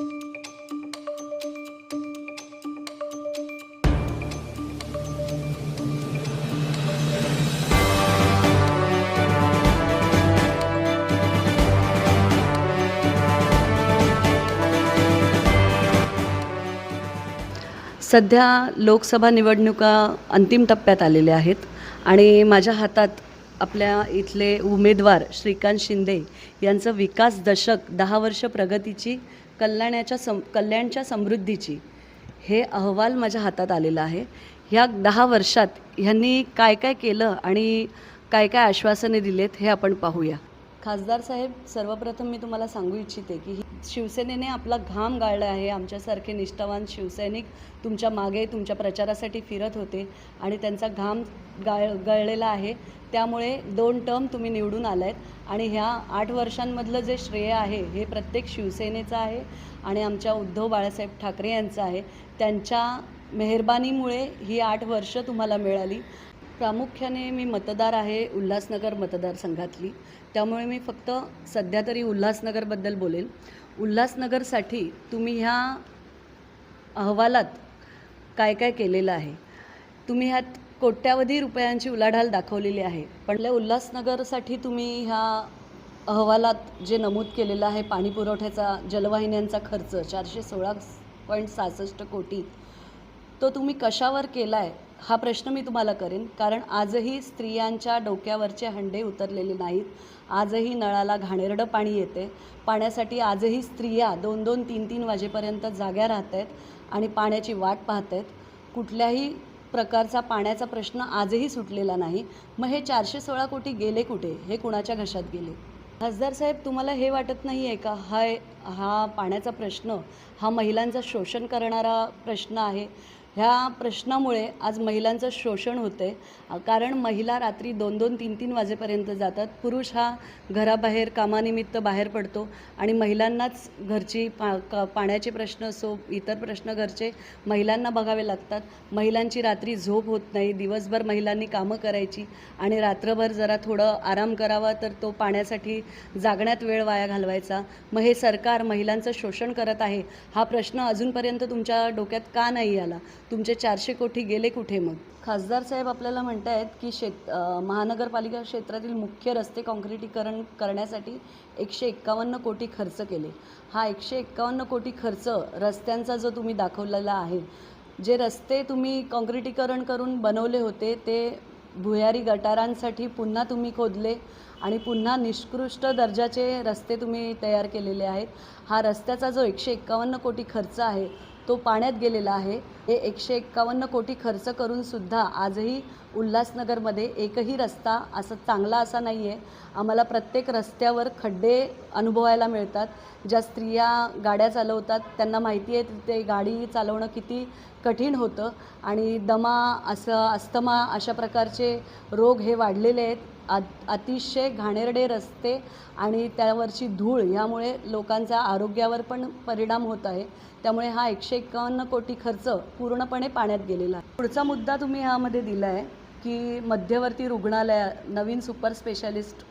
सध्या लोकसभा निवडणुका अंतिम टप्प्यात आलेल्या आहेत आणि माझ्या हातात आपल्या इथले उमेदवार श्रीकांत शिंदे यांचं विकास दशक दहा वर्ष प्रगतीची कल्याणाच्या सम कल्याणच्या समृद्धीची हे अहवाल माझ्या हातात आलेला आहे. ह्या दहा वर्षात ह्यांनी काय काय केलं आणि काय काय आश्वासने दिलेत हे आपण पाहूया. खासदार साहेब सर्वप्रथम मी तुम्हाला सांगू इच्छिते की ही- शिवसेनेने आपला घाम गाळला आहे. आमच्यासारखे निष्ठावान शिवसैनिक तुमच्या मागे तुमच्या प्रचारासाठी फिरत होते आणि त्यांचा घाम गाळ गळलेला आहे. त्यामुळे दोन टर्म तुम्ही निवडून आलायत आणि ह्या आठ वर्षांमधलं जे श्रेय आहे हे प्रत्येक शिवसेनेचं आहे आणि आमच्या उद्धव बाळासाहेब ठाकरे यांचं आहे. त्यांच्या मेहरबानीमुळे ही आठ वर्ष तुम्हाला मिळाली. प्रामुख्याने मी मतदार आहे उल्हासनगर मतदारसंघातली. त्यामुळे मी फक्त सध्या तरी उल्हासनगरबद्दल बोलेन उल्हासनगरसाठी तुम्ही ह्या अहवालात काय काय केलेलं आहे? तुम्ही ह्यात कोट्यावधी रुपयांची उलाढाल दाखवलेली आहे. पण उल्हासनगरसाठी तुम्ही ह्या अहवालात जे नमूद केलेलं आहे पाणी पुरवठ्याचा जलवाहिन्यांचा खर्च चारशे सोळा पॉईंट सहासष्ट कोटी तो तुम्ही कशावर केला आहे हा प्रश्न मी तुम्हाला करेन. कारण आजही स्त्रियांच्या डोक्यावरचे हंडे उतरलेले नाहीत. आजही नळाला घाणेरडं पाणी येते. पाण्यासाठी आजही स्त्रिया दोन दोन तीन तीन वाजेपर्यंत जाग्या राहत आहेत आणि पाण्याची वाट पाहत आहेत कुठल्याही प्रकारचा पाण्याचा प्रश्न आजही सुटलेला नाही. मग हे चारशे सोळा कोटी गेले कुठे? हे कुणाच्या घशात गेले? खासदार साहेब तुम्हाला हे वाटत नाही आहे का? हा हा पाण्याचा प्रश्न हा महिलांचं शोषण करणारा प्रश्न आहे. ह्या प्रश्नामुळे आज महिलांचं शोषण होते. कारण महिला रात्री दोन दोन तीन तीन वाजेपर्यंत जातात. पुरुष हा घराबाहेर कामानिमित्त बाहेर पडतो आणि महिलांनाच घरची पा का पाण्याचे प्रश्न असो इतर प्रश्न घरचे महिलांना बघावे लागतात. महिलांची रात्री झोप होत नाही. दिवसभर महिलांनी कामं करायची आणि रात्रभर जरा थोडं आराम करावा तर तो पाण्यासाठी जागण्यात वेळ वाया घालवायचा. मग हे सरकार महिलांचं शोषण करत आहे. हा प्रश्न अजूनपर्यंत तुमच्या डोक्यात का नाही आला? तुमचे चारशे कोटी गेले कुठे मग? खासदार साहेब आपल्याला म्हणत आहेत की शेत महानगरपालिका क्षेत्रातील मुख्य रस्ते काँक्रिटीकरण करण्यासाठी एकशे एक्कावन्न कोटी खर्च केले. हा एकशे एक्कावन्न कोटी खर्च रस्त्यांचा जो तुम्ही दाखवलेला आहे जे रस्ते तुम्ही काँक्रिटीकरण करून बनवले होते ते भुयारी गटारांसाठी पुन्हा तुम्ही खोदले आणि पुन्हा निष्कृष्ट दर्जाचे रस्ते तुम्ही तयार केलेले आहेत. हा रस्त्याचा जो एकशे एक्कावन्न कोटी खर्च आहे तो पाण्यात गेलेला आहे. हे एकशे एक्कावन्न कोटी खर्च करून सुद्धा आजही उल्हासनगरमध्ये एकही रस्ता असा चांगला असा नाही आहे आम्हाला प्रत्येक रस्त्यावर खड्डे अनुभवायला मिळतात. ज्या स्त्रिया गाड्या चालवतात त्यांना माहिती आहे ते गाडी चालवणं किती कठीण होतं. आणि दमा असं अस्थमा अशा प्रकारचे रोग हे वाढलेले आहेत. आ अतिशय घाणेरडे रस्ते आणि त्यावरची धूळ ह्यामुळे लोकांचा आरोग्यावर पण परिणाम होत आहे. त्यामुळे हा एकशे एक्कावन्न कोटी खर्च पूर्णपणे पाण्यात गेलेला आहे. पुढचा मुद्दा तुम्ही ह्यामध्ये दिला आहे की मध्यवर्ती रुग्णालय नवीन सुपर स्पेशालिस्ट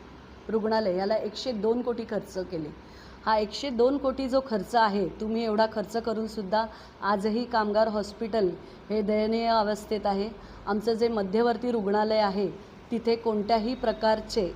रुग्णालय याला एकशे दोन कोटी खर्च केले. हा एकशे दोन कोटी जो खर्च आहे तुम्ही एवढा खर्च करूनसुद्धा आजही कामगार हॉस्पिटल हे दयनीय अवस्थेत आहे. आमचं जे मध्यवर्ती रुग्णालय आहे तिथे कोणत्याही प्रकारचे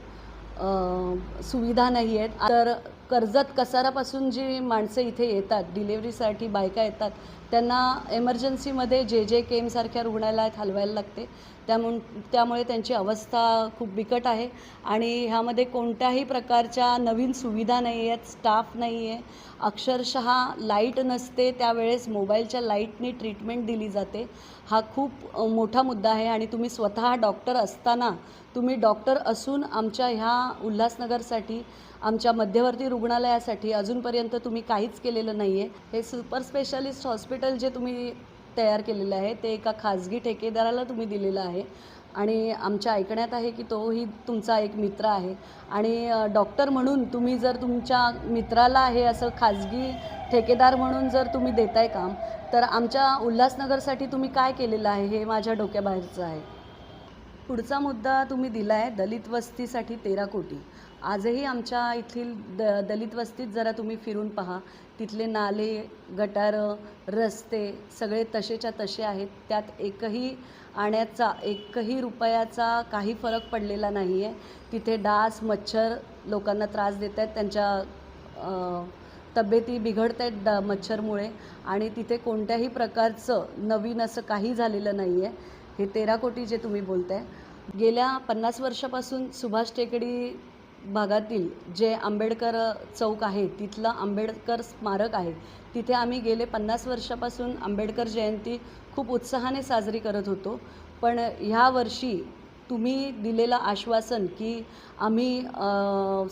सुविधा नाही आहेत. तर कर्जत कसारापासून जी माणसं इथे येतात डिलेवरीसाठी बायका येतात त्यांना एमर्जन्सीमध्ये जे जे केमसारख्या रुग्णालयात हलवायला लागते. त्यामुळं त्यामुळे त्यांची अवस्था खूप बिकट आहे आणि ह्यामध्ये कोणत्याही प्रकारच्या नवीन सुविधा नाही आहेत स्टाफ नाही आहे अक्षरशः लाइट नसते त्यावेळेस मोबाईलच्या लाईटनी ट्रीटमेंट दिली जाते. हा खूप मोठा मुद्दा आहे आणि तुम्ही स्वतः डॉक्टर असताना तुम्ही डॉक्टर असून आमच्या ह्या उल्हासनगरसाठी आमच्या मध्यवर्ती रुग्णालयासाठी अजूनपर्यंत तुम्ही काहीच केलेलं नाही आहे हे सुपर स्पेशालिस्ट हॉस्पिटल जे तुम्ही तयार केलेलं आहे ते एका खाजगी ठेकेदाराला तुम्ही दिलेलं आहे. आणि आमच्या ऐकण्यात आहे की तोही तुमचा एक मित्र आहे. आणि डॉक्टर म्हणून तुम्ही जर तुमच्या मित्राला हे असं खाजगी ठेकेदार म्हणून जर तुम्ही देताय काम तर आमच्या उल्हासनगरसाठी तुम्ही काय केलेलं आहे हे माझ्या डोक्याबाहेरचं आहे. पुढचा मुद्दा तुम्ही दिला आहे दलित वस्तीसाठी तेरा कोटी. आजही आमच्या येथील द दलित वस्तीत जरा तुम्ही फिरून पहा. तिथले नाले गटारं रस्ते सगळे तसेच्या तसे आहेत. त्यात एकही आण्याचा एकही रुपयाचा काही फरक पडलेला नाही आहे तिथे डास मच्छर लोकांना त्रास देत आहेत. त्यांच्या तब्येती बिघडत आहेत ड मच्छरमुळे. आणि तिथे कोणत्याही प्रकारचं नवीन असं काही झालेलं नाही आहे हे तेरा कोटी जे तुम्ही बोलताय गेल्या पन्नास वर्षापासून सुभाष टेकडी भागातील जे आंबेडकर चौक आहे तिथलं आंबेडकर स्मारक आहे तिथे आम्ही गेले पन्नास वर्षापासून आंबेडकर जयंती खूप उत्साहाने साजरी करत होतो. पण ह्या वर्षी तुम्ही दिलेलं आश्वासन की आम्ही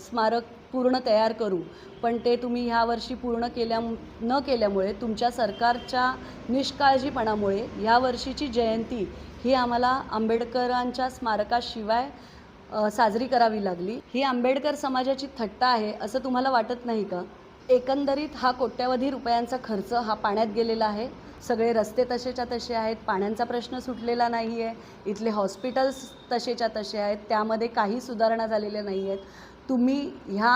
स्मारक पूर्ण तयार करू पण ते तुम्ही ह्या वर्षी पूर्ण केल्या न केल्यामुळे तुमच्या सरकारच्या निष्काळजीपणामुळे ह्या वर्षीची जयंती ही आम्हाला आंबेडकरांच्या स्मारकाशिवाय साजरी करावी लागली. ही आंबेडकर समाजाची थट्टा आहे असं तुम्हाला वाटत नाही का? एकंदरीत हा कोट्यावधी रुपयांचा खर्च हा पाण्यात गेलेला आहे. सगळे रस्ते तसेच्या तसे आहेत पाण्याचा प्रश्न सुटलेला नाही आहे इथले हॉस्पिटल्स तसेच्या तसे आहेत त्यामध्ये काही सुधारणा झालेल्या नाही आहेत तुम्ही ह्या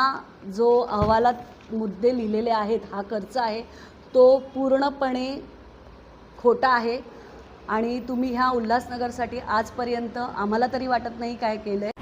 जो अहवालात मुद्दे लिहिलेले आहेत हा खर्च आहे तो पूर्णपणे खोटा आहे. आणि तुम्ही ह्या उल्हासनगरसाठी आजपर्यंत आम्हाला तरी वाटत नाही काय केलं आहे